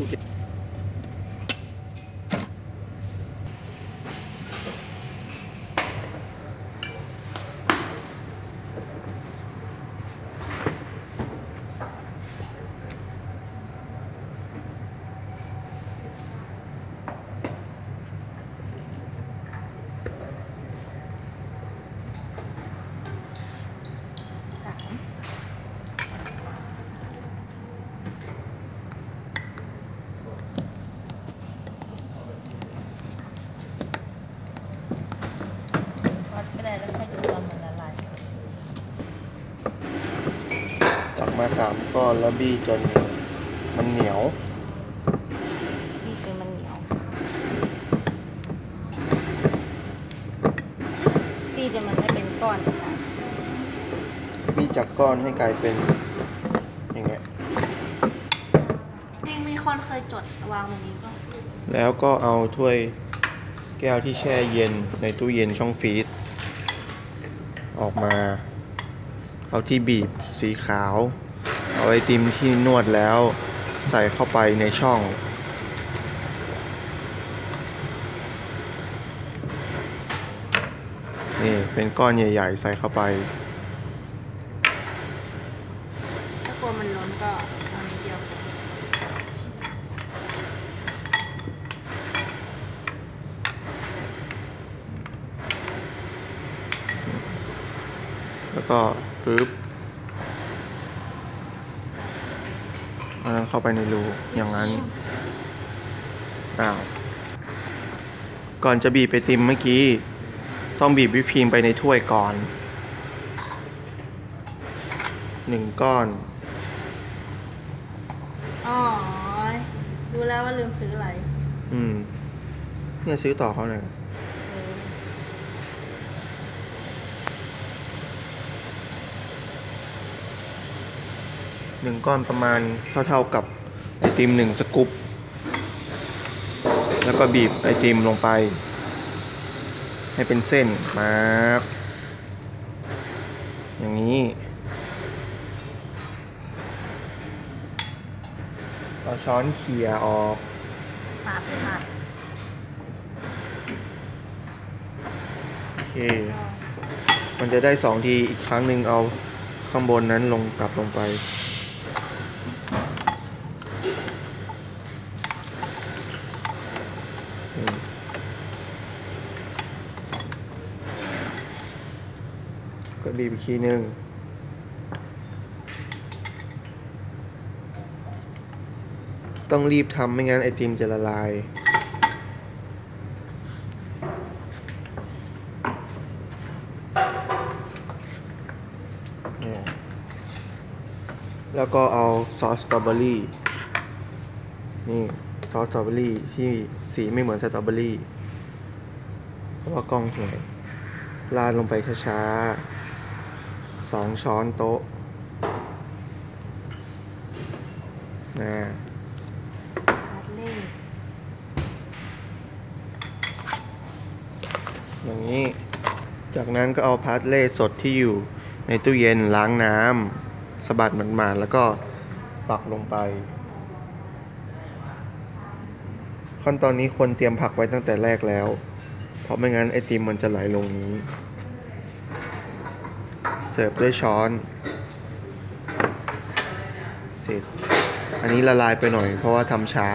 พูดดิ สามวัดก็ได้แล้วค่อยดูตอนมันละลาย ตัก มาสามก้อนแล้วบี้จนมันเหนียวนี่คือมันเหนียวพี่จะมันไม่เป็นก้อนนะคะบี้จากก้อนให้กลายเป็นอย่างเงี้ยจริงมีคนเคยจดวางตรงนี้ก็แล้วก็เอาถ้วยแก้วที่แช่เย็นในตู้เย็นช่องฟรีซออกมา เอาที่บีบสีขาว เอาไอติมที่นวดแล้วใส่เข้าไปในช่อง นี่เป็นก้อนใหญ่ ๆ ใส่เข้าไป ถ้ากลัวมันล้นก็เอานิดเดียวแล้วก็ปึ๊บเอา นั้นเข้าไปในรูอย่างนั้นอ้าวก่อนจะบีบไปติมเมื่อกี้ ต้องบีบวิปครีมไปในถ้วยก่อนหนึ่งก้อนอ๋อรู้แล้วว่าลืมซื้ออะไร อืม เนี่ยซื้อต่อเขาหน่อย เออ หนึ่งก้อนประมาณเท่าๆกับไอติมหนึ่งสกู๊ปแล้วก็บีบไอติมลงไป ให้เป็นเส้นมาบอย่างนี้เอาช้อนเขี่ยออกปาดปาดโอเค มันจะได้สองทีอีกครั้งหนึ่งเอาข้างบนนั้นลงกลับลงไป ก็บีบอีกทีหนึ่งต้องรีบทำไม่งั้นไอติมจะละลายนี่แล้วก็เอาซอสสตรอเบอรี่ นี่ซอสสตรอเบอรี่ที่สีไม่เหมือนสตรอเบอรี่ เพราะว่ากล้องสวยราดลงไปช้าๆ สองช้อนโต๊ะนะปาดเล่อย่างนี้ จากนั้นก็เอาพาสเล่สดที่อยู่ในตู้เย็นล้างน้ำสะบัดหมาดๆแล้วก็ปักลงไป ขั้นตอนนี้ควรเตรียมผักไว้ตั้งแต่แรกแล้ว เพราะไม่งั้นไอติมมันจะไหลลงนี้ เสิร์ฟด้วยช้อนเสร็จอันนี้ละลายไปหน่อยเพราะว่าทำช้า